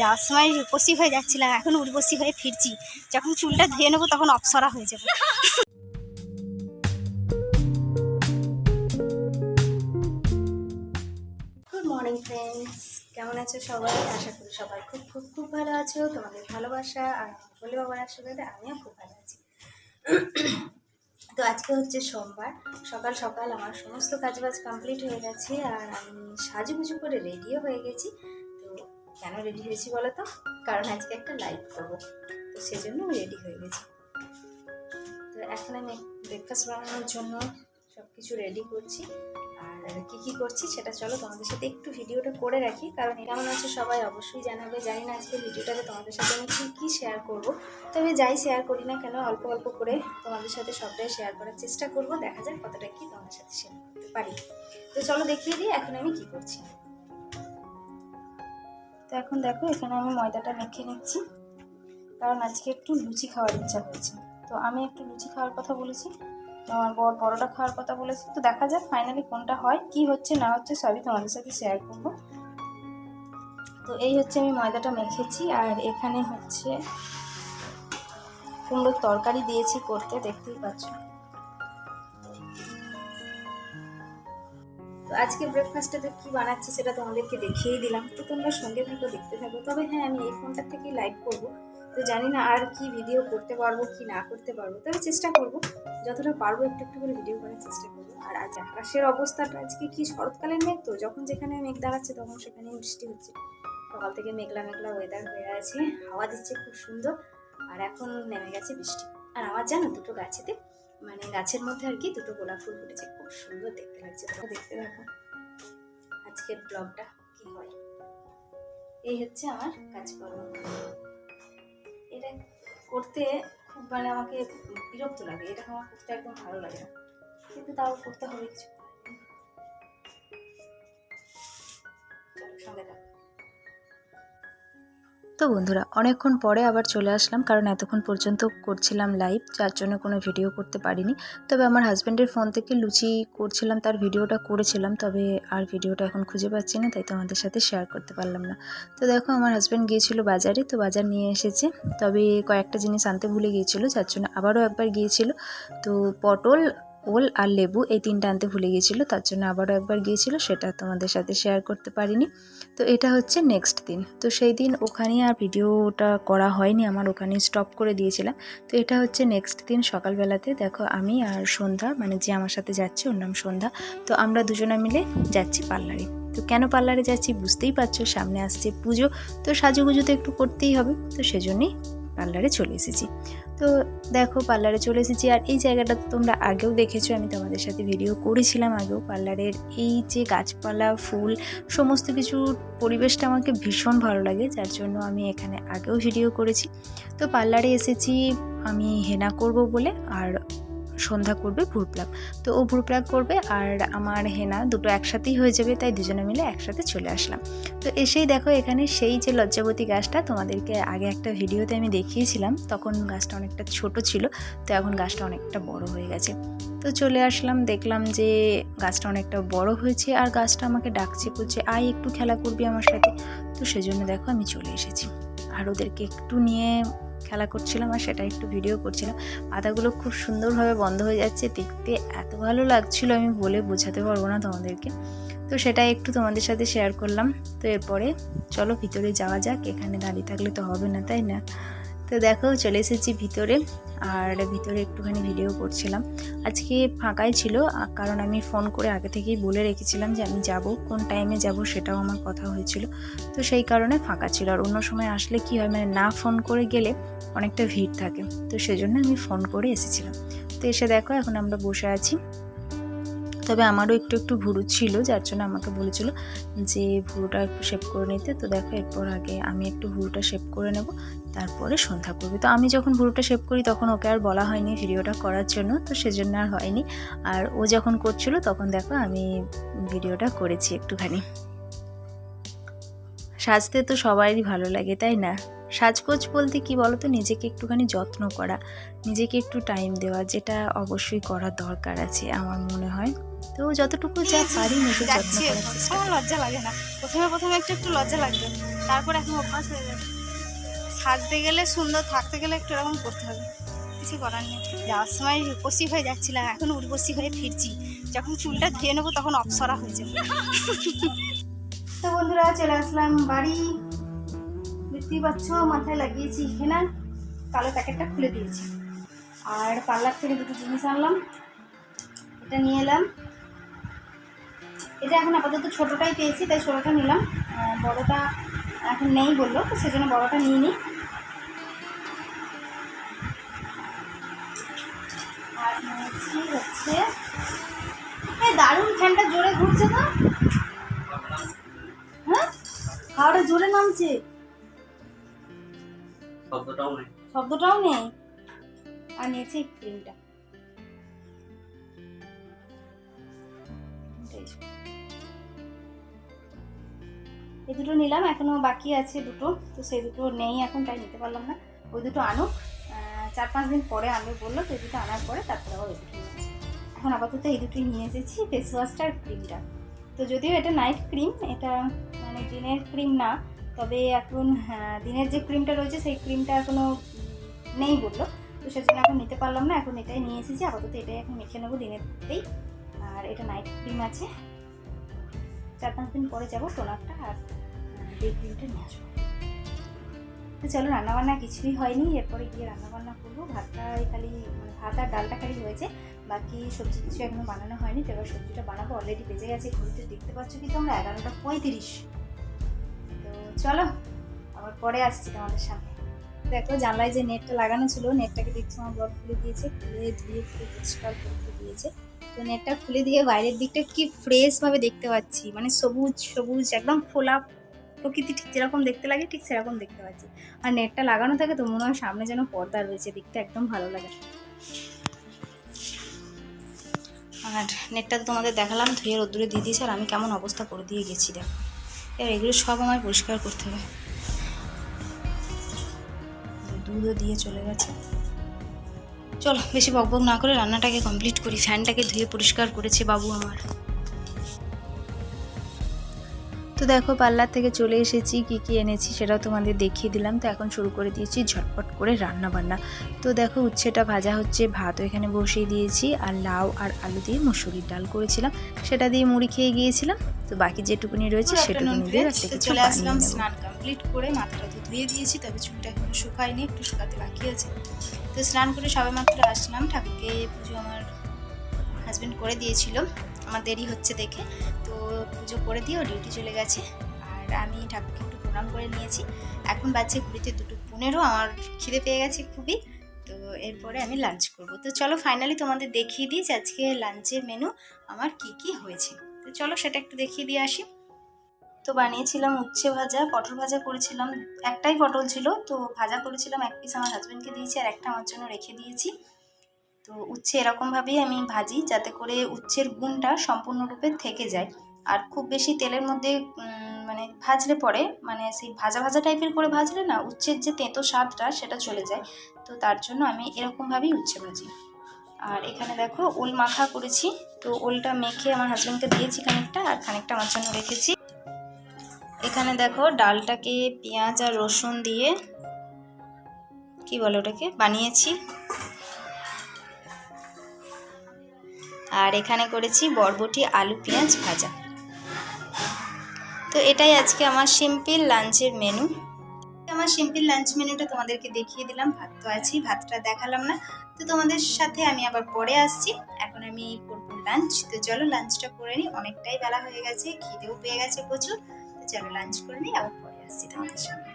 যাওয়ার সময় রূপসী হয়ে যাচ্ছিলাম, এখন উর্বশী হয়ে ফিরছি। যখন চুলটা ধুয়ে নেব তখন অপসরা হয়ে যাবে। মর্নিং ফ্রেন্ডস কেমন আছো সবাই? আশা করি সবাই খুব খুব খুব ভালো আছো। তোমাদের ভালোবাসা আর বলে বাবার আশীর্বাদে আমিও খুব ভালো আছি। তো আজকে হচ্ছে সোমবার। সকাল সকাল আমার সমস্ত কাজবাজ কমপ্লিট হয়ে গেছে আর আমি সাজুগুজু করে রেডিও হয়ে গেছি। কেন রেডি হয়েছি বলো তো কারণ আজকে একটা লাইভ করব। তো সেজন্য আমি রেডি হয়ে গেছি। তো এখন আমি ব্রেকফাস্ট বানানোর জন্য সব কিছু রেডি করছি। আর কি কি করছি সেটা চলো তোমাদের সাথে একটু ভিডিওটা করে রাখি। কারণ কেমন আছে সবাই অবশ্যই জানাবে। জানি না আজকে ভিডিওটাতে তোমাদের সাথে আমি কী কী শেয়ার করব। তবে যাই শেয়ার করি না কেন, অল্প অল্প করে তোমাদের সাথে সবটাই শেয়ার করার চেষ্টা করব। দেখা যাক কতটা কি তোমাদের সাথে শেয়ার করতে পারি। তো চলো দেখিয়ে দিই এখন আমি কি করছি। তো এখন দেখো, এখানে আমি ময়দাটা মেখে নিচ্ছি। কারণ আজকে একটু লুচি খাওয়ার ইচ্ছা হয়েছে তো আমি একটু লুচি খাওয়ার কথা বলেছি আমার বর পরোটা খাওয়ার কথা বলেছি। তো দেখা যাক ফাইনালি কোনটা হয়, কি হচ্ছে, না হচ্ছে, সবই তোমাদের সাথে শেয়ার করব। তো এই হচ্ছে আমি ময়দাটা মেখেছি, আর এখানে হচ্ছে কুমড়োর তরকারি দিয়েছি করতে, দেখতেই পাচ্ছ। তো আজকে ব্রেকফাস্টে কি বানাচ্ছি সেটা তোমাদেরকে দেখিয়েই দিলাম। তো তোমরা সঙ্গে থাকো, দেখতে থাকো। তবে হ্যাঁ আমি এই ফোনটা থেকেই লাইভ করব। তো জানি না আর কি ভিডিও করতে পারব, কি না করতে পারব। তবে চেষ্টা করব, যতটা পারব একটু একটু করে ভিডিও করার চেষ্টা করব। আর আজ আকাশের অবস্থাটা, আজকে কি শরৎকালের মেঘ? তো যখন যেখানে মেঘ দাঁড়াচ্ছে তখন সেখানে বৃষ্টি হচ্ছে। সকাল থেকে মেঘলা মেঘলা ওয়েদার হয়ে আছে, হাওয়া দিচ্ছে খুব সুন্দর। আর এখন নেমে গেছে বৃষ্টি। আর আমার জানো দুটো গাছেতে মানে গাছের মধ্যে আর কি দুটো গোলাপ ফুল ফুটেছে। খুব সুন্দর দেখতে লাগছে। তোমরা দেখতে দেখো আজকের ব্লগটা কি হয়? এই হচ্ছে আমার কাজকর্ম। এটা করতে খুব মানে আমাকে বিরক্ত লাগে। এটা আমার করতে একদম ভালো লাগে না। কিন্তু তাও করতে হবে কিছু। সঙ্গে থাকো। তো বন্ধুরা, অনেকক্ষণ পরে আবার চলে আসলাম কারণ এতক্ষণ পর্যন্ত করছিলাম লাইভ যার জন্য কোনো ভিডিও করতে পারিনি। তবে আমার হাজব্যান্ডের ফোন থেকে লুচি করছিলাম, তার ভিডিওটা করেছিলাম, তবে আর ভিডিওটা এখন খুঁজে পাচ্ছি না, তাই তোমাদের সাথে শেয়ার করতে পারলাম না। তো দেখো, আমার হাজব্যান্ড গিয়েছিল বাজারে, তো বাজার নিয়ে এসেছে। তবে কয়েকটা জিনিস আনতে ভুলে গিয়েছিল, যার জন্য আবারও একবার গিয়েছিল। তো পটল ওল আর লেবু এই তিনটা আনতে ভুলে গিয়েছিল, তার জন্য আবারও একবার গিয়েছিল, সেটা তোমাদের সাথে শেয়ার করতে পারিনি। তো এটা হচ্ছে নেক্সট দিন। তো সেই দিন ওখানে আর ভিডিওটা করা হয়নি, আমার ওখানে স্টপ করে দিয়েছিলাম। তো এটা হচ্ছে নেক্সট দিন সকালবেলাতে, দেখো আমি আর সন্ধ্যা মানে যে আমার সাথে যাচ্ছে, ওর নাম সন্ধ্যা, তো আমরা দুজনে মিলে যাচ্ছি পার্লারে। তো কেন পার্লারে যাচ্ছি বুঝতেই পারছ, সামনে আসছে পুজো, তো সাজুগুজু তো একটু করতেই হবে, তো সেজন্যই পার্লারে চলে এসেছি। তো দেখো পার্লারে চলে এসেছি আর এই জায়গাটা তো তোমরা আগেও দেখেছ, আমি তোমাদের সাথে ভিডিও করেছিলাম আগেও। পার্লারের এই যে গাছপালা, ফুল, সমস্ত কিছু পরিবেশটা আমাকে ভীষণ ভালো লাগে, যার জন্য আমি এখানে আগেও ভিডিও করেছি। তো পার্লারে এসেছি, আমি হেনা করব বলে, আর সন্ধ্যা করবে ভুরপ্লাক তো ও ভুরপ্লাক করবে আর আমার হেনা দুটো একসাথেই হয়ে যাবে, তাই দুজনে মিলে একসাথে চলে আসলাম। তো এসেই দেখো এখানে সেই যে লজ্জাবতী গাছটা তোমাদেরকে আগে একটা ভিডিওতে আমি দেখিয়েছিলাম, তখন গাছটা অনেকটা ছোট ছিল, তো এখন গাছটা অনেকটা বড় হয়ে গেছে। তো চলে আসলাম, দেখলাম যে গাছটা অনেকটা বড় হয়েছে আর গাছটা আমাকে ডাকছে, বলছে, আয়, একটু খেলা করবি আমার সাথে? তো সেজন্য দেখো আমি চলে এসেছি। আর ওদেরকে একটু নিয়ে খেলা করছিলাম আর সেটা একটু ভিডিও করছিলাম। পাতাগুলো খুব সুন্দরভাবে বন্ধ হয়ে যাচ্ছে। দেখতে এত ভালো লাগছিল আমি বলে বোঝাতে পারব না তোমাদেরকে। তো সেটা একটু তোমাদের সাথে শেয়ার করলাম। তো এরপরে চলো ভিতরে যাওয়া যাক। এখানে দাঁড়িয়ে থাকলে তো হবে না, তাই না? তো দেখো চলে এসেছি ভিতরে, আর ভিতরে একটুখানি ভিডিও করছিলাম। আজকে ফাঁকাই ছিল কারণ আমি ফোন করে আগে থেকেই বলে রেখেছিলাম যে আমি যাব, কোন টাইমে যাব সেটাও আমার কথা হয়েছিল। তো সেই কারণে ফাঁকা ছিল, আর অন্য সময় আসলে কি হয় মানে না ফোন করে গেলে অনেকটা ভিড় থাকে। তো সেজন্য আমি ফোন করে এসেছিলাম। তো এসে দেখো, এখন আমরা বসে আছি। তবে আমারও একটু একটু ভুরু ছিল, যার জন্য আমাকে বলেছিল যে, ভুরুটা একটু শেপ করে নিতে, তো দেখো এরপর আগে আমি একটু ভুরুটা শেপ করে নেব, তারপরে সন্ধ্যা করবে। তো আমি যখন ভুরুটা শেপ করি, তখন ওকে আর বলা হয়নি ভিডিওটা করার জন্য, তো সেজন্য আর হয়নি। আর ও যখন করছিল, তখন দেখো আমি ভিডিওটা করেছি একটুখানি। সাজতে তো সবারই ভালো লাগে, তাই না? সাজগোজ বলতে কি বলো তো নিজেকে একটুখানি যত্ন করা, নিজেকে একটু টাইম দেওয়া, যেটা অবশ্যই করার দরকার আছে, আমার মনে হয়। তো যতটুকু যা পারি নিজে যত্ন যাচ্ছি। করার চেষ্টা আমার লজ্জা লাগে না। প্রথমে প্রথমে একটু একটু লজ্জা লাগবে। তারপর এখন অভ্যাস হয়ে যাবে। সাজতে গেলে সুন্দর থাকতে গেলে একটু এরকম করতে হবে। কিছু করার নেই। যাওয়ার সময় রূপসী হয়ে যাচ্ছিলাম। এখন উর্বশী হয়ে ফিরছি। যখন চুলটা ধুয়ে নেব তখন অপসরা হয়ে যাবে। তো বন্ধুরা চলে আসলাম বাড়ি। দেখতেই পাচ্ছ মাথায় লাগিয়েছি হেনা। কালো প্যাকেটটা খুলে দিয়েছি। আর পার্লার থেকে দুটো জিনিস আনলাম। এটা নিয়ে এলাম। এটা এখন আপাতত ছোটোটাই পেয়েছি তাই ছোটোটা নিলাম। বড়টা এখন নেই বলল তো সেজন্য বড়টা নিয়ে নিই। আর নিয়েছি হচ্ছে এই দারুণ ফ্যানটা জোরে ঘুরছে তো? হ্যাঁ? হাওয়াটা জোরে নামছে। শব্দটাও নেই। শব্দটাও নেই। আর নিয়েছি ক্রিমটা এই দুটো নিলাম এখনও বাকি আছে দুটো তো সেই দুটো নেই এখন তাই নিতে পারলাম না। ওই দুটো আনুক চার পাঁচ দিন পরে আনবে বলল তো এই দুটো আনার পরে তারপরে আবার ওই দুটো এখন আপাতত এই দুটোই নিয়ে এসেছি ফেস ওয়াশটা আর ক্রিমটা তো যদিও এটা নাইট ক্রিম এটা মানে দিনের ক্রিম না তবে এখন হ্যাঁ, দিনের যে ক্রিমটা রয়েছে সেই ক্রিমটা এখনও নেই বলল। তো সেজন্য এখন নিতে পারলাম না এখন এটাই নিয়ে এসেছি আপাতত এটাই এখন মেখে নেব দিনেরতেই। আর এটা নাইট ক্রিম আছে। চার পাঁচ দিন পরে যাব টোনারটা আর ডে নিয়ে আসব। তো চলো রান্নাবান্না কিছুই হয়নি, এরপরে গিয়ে রান্নাবান্না করব। ভাতটাই খালি মানে ভাত আর ডালটা খালি হয়েছে বাকি সবজি কিছু এখনও বানানো হয়নি, তো এবার সবজিটা বানাবো। অলরেডি বেজে গেছে, ঘড়িতে দেখতে পাচ্ছ কি তোমরা? এগারোটা পঁয়ত্রিশ। তো চলো, আবার পরে আসছি তোমাদের সামনে। দেখো জানলায় যে নেটটা লাগানো ছিল, নেটটাকে দেখছি আমার বর খুলে দিয়েছে, খুলে ধুয়ে পুরো পরিষ্কার করে দিয়েছে। তো নেটটা খুলে দিয়ে বাইরের দিকটা কি ফ্রেশ ভাবে দেখতে পাচ্ছি মানে সবুজ সবুজ, একদম খোলা প্রকৃতি ঠিক যেরকম দেখতে লাগে, ঠিক সেরকম দেখতে পাচ্ছি। আর নেটটা লাগানো থাকে তো মনে হয় সামনে যেন পর্দা রয়েছে, দেখতে একদম ভালো লাগে। আর নেটটা তোমাদের দেখালাম, ধুয়ে রোদ্দুরে দিয়ে দিয়েছে, আর আমি কেমন অবস্থা করে দিয়ে গেছি, দেখো। এবার এগুলো সব আমায় পরিষ্কার করতে হবে। দুধও দিয়ে চলে গেছে। চলো বেশি বকবক না করে রান্নাটাকে কমপ্লিট করি। ফ্যানটাকে ধুয়ে পরিষ্কার করেছে বাবু আমার। তো দেখো পার্লার থেকে চলে এসেছি কি কি এনেছি সেটাও তোমাদের দেখিয়ে দিলাম। তো এখন শুরু করে দিয়েছি ঝটপট করে রান্না বান্না তো দেখো উচ্ছেটা ভাজা হচ্ছে ভাতও এখানে বসিয়ে দিয়েছি আর লাউ আর আলু দিয়ে মুসুরির ডাল করেছিলাম। সেটা দিয়ে মুড়ি খেয়ে গিয়েছিলাম। তো বাকি যেটুকুনি রয়েছে সেটুকুনি দিয়ে চলে আসলাম স্নান কমপ্লিট করে মাথাটা তো ধুয়ে দিয়েছি, তবে চুলটা এখনও শুকায়নি, একটু শুকাতে বাকি আছে। তো স্নান করে সবে মাত্র আসলাম, ঠাকুরকে পুজো আমার হাজবেন্ড করে দিয়েছিল, আমার দেরি হচ্ছে দেখে। তো পুজো করে দিয়ে ও ডিউটি চলে গেছে, আর আমি ঠাকুরকে একটু প্রণাম করে নিয়েছি। এখন বাজছে ঘুরিতে দুটো পনেরো, আমার খিদে পেয়ে গেছে খুবই। তো এরপরে আমি লাঞ্চ করব। তো চলো ফাইনালি তোমাদের দেখিয়ে দিই আজকে লাঞ্চের মেনু আমার কি কি হয়েছে। তো চলো সেটা একটু দেখিয়ে দিয়ে আসি। তো বানিয়েছিলাম উচ্ছে ভাজা, পটল ভাজা করেছিলাম। একটাই পটল ছিল, তো ভাজা করেছিলাম, এক পিস আমার হাজব্যান্ডকে দিয়েছি আর একটা আমার জন্য রেখে দিয়েছি। তো উচ্ছে এরকমভাবেই আমি ভাজি, যাতে করে উচ্ছের গুণটা সম্পূর্ণরূপে থেকে যায়। আর খুব বেশি তেলের মধ্যে মানে ভাজলে পরে মানে সেই ভাজা ভাজা টাইপের করে ভাজলে না, উচ্ছের যে তেঁতো স্বাদটা, সেটা চলে যায়। তো তার জন্য আমি এরকমভাবেই উচ্ছে ভাজি। আর এখানে দেখো, ওল মাখা করেছি। তো ওলটা মেখে আমার হাজব্যান্ডকে দিয়েছি খানিকটা, আর খানিকটা আমার জন্য রেখেছি। এখানে দেখো ডালটাকে পেঁয়াজ আর রসুন দিয়ে কি বলে ওটাকে? বানিয়েছি। আর এখানে করেছি বরবটি, আলু, পেঁয়াজ ভাজা। তো এটাই আজকে আমার সিম্পল লাঞ্চের মেনু আমার সিম্পল লাঞ্চ মেনুটা তোমাদেরকে দেখিয়ে দিলাম। ভাত তো আছি ভাতটা দেখালাম না। তো তোমাদের সাথে আমি আবার পরে আসছি। এখন আমি করব লাঞ্চ তো চলো লাঞ্চটা করে নিই। অনেকটাই বেলা হয়ে গেছে, খিদেও পেয়ে গেছে প্রচুর। চলো লাঞ্চ করে নিই আবার পরে আসছি তোমাদের সামনে।